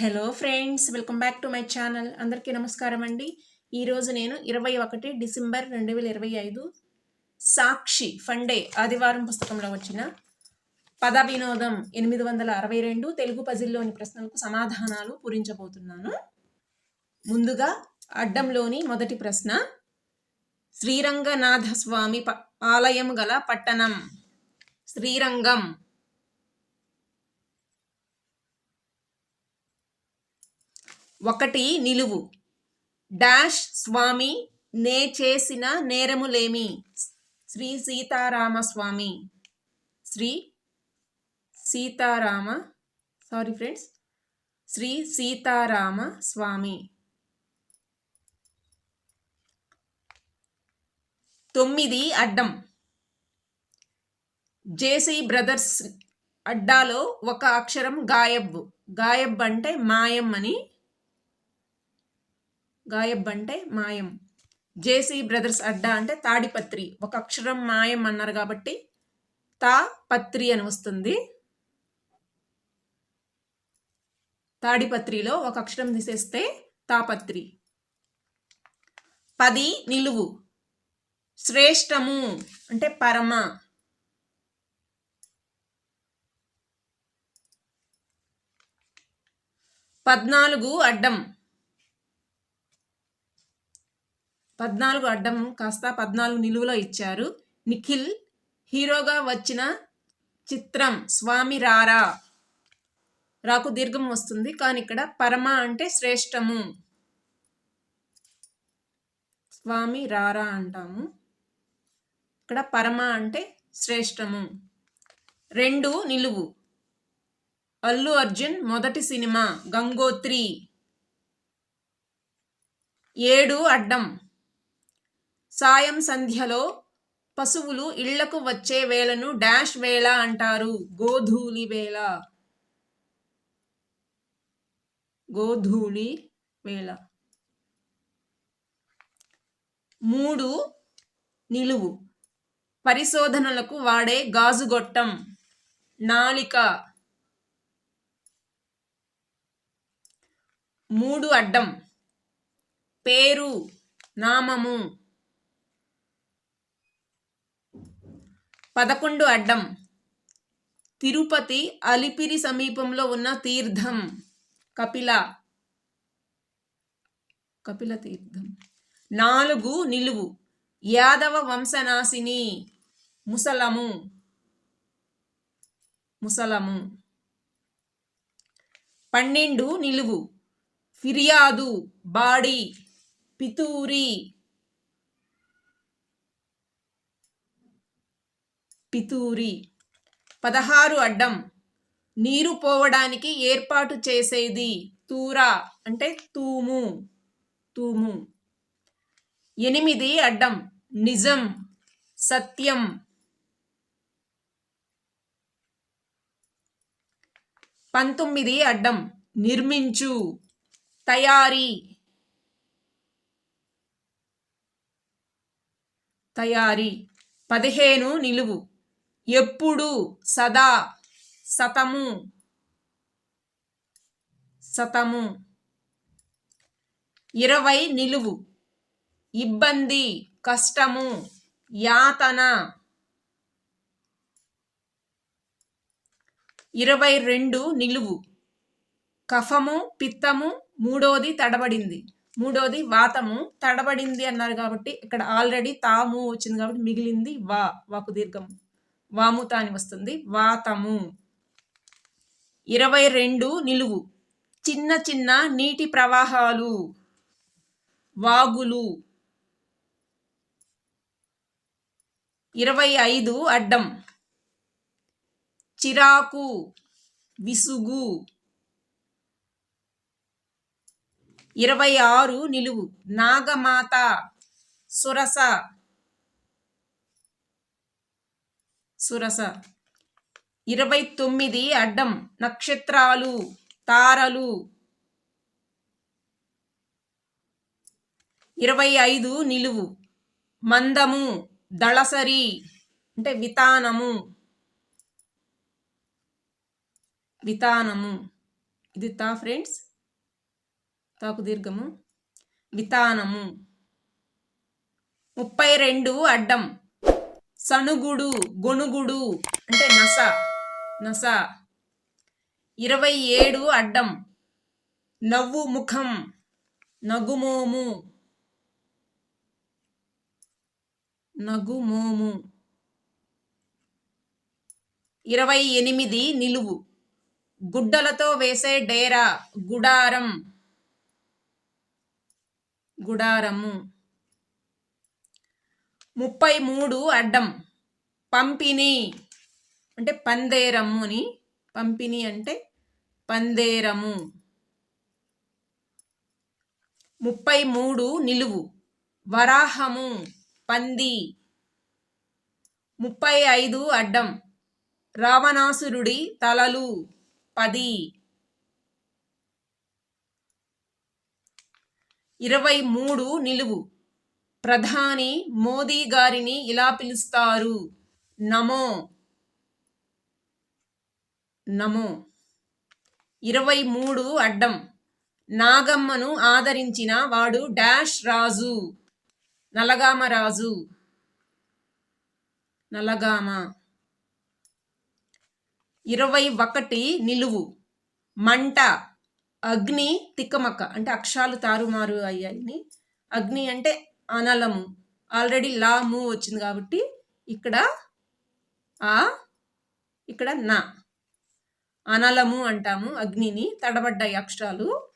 Hello friends welcome back to my channel అందరికీ నమస్కారం అండి. ఈరోజు నేను ఇరవై ఒకటి డిసెంబర్ రెండు వేల ఇరవై ఐదు సాక్షి ఫండే ఆదివారం పుస్తకంలో వచ్చిన పద వినోదం ఎనిమిది వందల అరవై రెండు తెలుగు పజిల్లోని ప్రశ్నలకు సమాధానాలు పూరించబోతున్నాను. ముందుగా అడ్డంలోని మొదటి ప్రశ్న శ్రీరంగనాథ స్వామి ప- ఆలయం గల పట్టణం. శ్రీరంగం. ఒకటి నిలువు. డాష్ స్వామి నే చేసిన నేరములేమి? శ్రీ సీతారామ స్వామి శ్రీ సీతారామ సారీ ఫ్రెండ్స్ శ్రీ సీతారామ స్వామి తొమ్మిది అడ్డం. జేసీ బ్రదర్స్ అడ్డాలో ఒక అక్షరం గాయబ్. గాయబ్ అంటే మాయం అని గాయబ్ అంటే మాయం. జేసీ బ్రదర్స్ అడ్డా అంటే తాడిపత్రి. ఒక అక్షరం మాయం అన్నారు కాబట్టి తా పత్రి అని వస్తుంది. తాడిపత్రిలో ఒక అక్షరం తీసేస్తే తాపత్రి పది నిలువు. శ్రేష్టము అంటే పరమ. పద్నాలుగు అడ్డం. పద్నాలుగు అడ్డం కాస్త పద్నాలుగు నిలువులో ఇచ్చారు. నిఖిల్ హీరోగా వచ్చిన చిత్రం స్వామి రారా. రాకు దీర్ఘం వస్తుంది కానీ ఇక్కడ పరమ అంటే శ్రేష్టము. స్వామి రారా అంటాము. ఇక్కడ పరమ అంటే శ్రేష్టము. రెండు నిలువు. అల్లు అర్జున్ మొదటి సినిమా గంగోత్రి. ఏడు అడ్డం. సాయం సంధ్యలో పశువులు ఇళ్ళకు వచ్చే వేళను డాష్ వేళ అంటారు. గోధూళి వేళ. గోధూళి వేళ. మూడు నిలువు. పరిశోధనలకు వాడే గాజుగొట్టం. నాలిక. మూడు అడ్డం. పేరు. నామము. పదకొండు అడ్డం. తిరుపతి అలిపిరి సమీపంలో ఉన్న తీర్థం. కపిల. కపిల తీర్థం. నాలుగు నిలువు. యాదవ వంశనాశిని. ముసలము. ముసలము. పన్నెండు నిలువు. ఫిర్యాదు. బాడి. పితూరి. పితూరి. పదహారు అడ్డం. నీరు పోవడానికి ఏర్పాటు చేసేది తూరా అంటే తూము. తూము. ఎనిమిది అడ్డం. నిజం. సత్యం. పంతొమ్మిది అడ్డం. నిర్మించు. తయారీ. తయారీ. పదిహేను నిలువు. ఎప్పుడు సదా సతము. సతము. ఇరవై నిలువు. ఇబ్బంది కష్టము యాతన. ఇరవై రెండు నిలువు. కఫము పిత్తము మూడోది తడబడింది. మూడోది వాతము. తడబడింది అన్నారు కాబట్టి ఇక్కడ ఆల్రెడీ తాము వచ్చింది కాబట్టి మిగిలింది వా వాకు దీర్ఘము. వాముత అని వస్తుంది. వాతము. ఇరవై రెండు నిలువు. చిన్న చిన్న నీటి ప్రవాహాలు. వాగులు. ఇరవై ఐదు అడ్డం. చిరాకు. విసుగు. ఇరవై ఆరు నిలువు. నాగమాత. సురస. సురస. ఇరవై తొమ్మిది అడ్డం నక్షత్రాలు తారలు. ఇరవై ఐదు నిలువు. మందము దళసరి అంటే వితానము. వితానము. ఇది తా ఫ్రెండ్స్. తాకు దీర్ఘము. వితానము. ముప్పై రెండు అడ్డం సణుగుడు గొనుగుడు అంటే నస నస. ఇరవై ఏడు అడ్డం నవ్వు ముఖం నగుమోము. నగుమోము. ఇరవై ఎనిమిది నిలువు గుడ్డలతో వేసే డేరా గుడారం. గుడారము. ముప్పై మూడు అడ్డం. పంపిణీ అంటే పందేరము అని. పంపిణీ అంటే పందేరము. ముప్పై మూడు నిలువు. వరాహము పంది. ముప్పై ఐదు అడ్డం. రావణాసురుడి తలలు పది. ఇరవై మూడు నిలువు. ప్రధాని మోదీ గారిని ఇలా పిలుస్తారు. నమో. నమో. ఇరవై మూడు అడ్డం. నాగమ్మను ఆదరించిన వాడు డాష్ రాజు. నలగామ రాజు. నలగామ. ఇరవై ఒకటి నిలువు. మంట. అగ్ని తిక్కమక్క. అంటే అక్షరాలు తారుమారు అయ్యాయి. అగ్ని అంటే అనలము. ఆల్రెడీ లా మూవ్ వచ్చింది కాబట్టి ఇక్కడ ఆ ఇక్కడ నా. అనలము అంటాము అగ్నిని తడబడ్డాయి అక్షరాలు.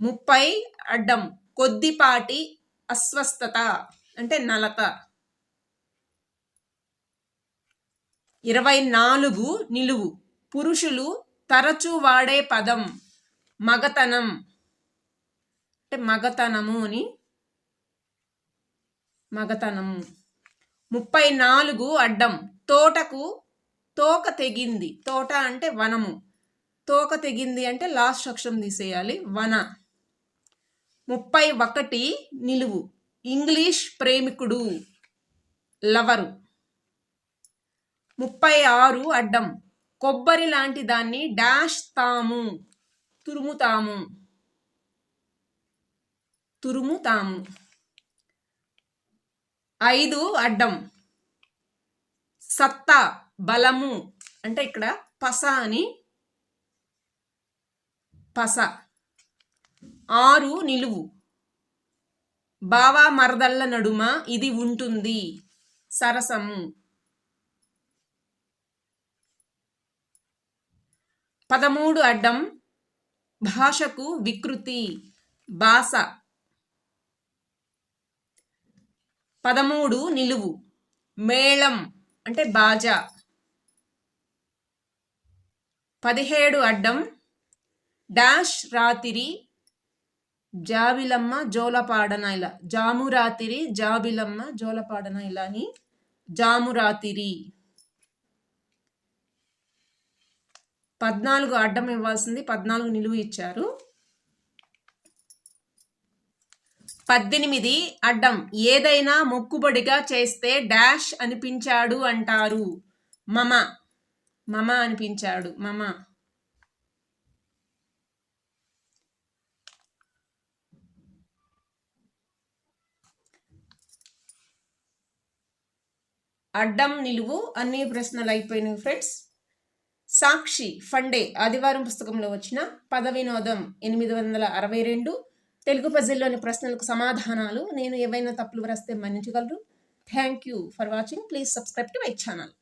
ముప్పై అడ్డం కొద్దిపాటి అస్వస్థత అంటే నలత. ఇరవై నాలుగు నిలువు పురుషులు తరచూ వాడే పదం మగతనం. అంటే మగతనము అని మగతనం. ముప్పై నాలుగు అడ్డం. తోటకు తోక తెగింది. తోట అంటే వనము. తోక తెగింది అంటే లాస్ట్ అక్షరం తీసేయాలి. వన. ముప్పై ఒకటి నిలువు. ఇంగ్లీష్ ప్రేమికుడు. లవరు. ముప్పై ఆరు అడ్డం. కొబ్బరి లాంటి దాన్ని డాష్ తాము. తురుముతాము. తురుముతాము. ఐదు అడ్డం. సత్తా బలము. అంటే ఇక్కడ పస అని పస. ఆరు నిలువు. బావా మరదళ్ళ నడుమ ఇది ఉంటుంది. సరసము. పదమూడు అడ్డం. భాషకు వికృతి. భాష పదమూడు నిలువు. మేళం అంటే బాజా. పదిహేడు అడ్డం. డాష్ రాతిరి జాబిలమ్మ జోలపాడన ఇలా. జాము రాతిరి జాబిలమ్మ జోలపాడన ఇలా అని జాము రాతిరి. పద్నాలుగు అడ్డం ఇవ్వాల్సింది పద్నాలుగు నిలువు ఇచ్చారు. పద్దెనిమిది అడ్డం. ఏదైనా మొక్కుబడిగా చేస్తే డాష్ అనిపించాడు అంటారు. మమ. మమ అనిపించాడు. మమ. అడ్డం నిలువు అన్ని ప్రశ్నలు అయిపోయినాయి ఫ్రెండ్స్. సాక్షి ఫండే ఆదివారం పుస్తకంలో వచ్చిన పద వినోదం ఎనిమిది వందల అరవై రెండు తెలుగు పజిల్లోని ప్రశ్నలకు సమాధానాలు నేను ఏవైనా తప్పులు వ్రాస్తే మన్నించగలరు? Thank you for watching please subscribe to my channel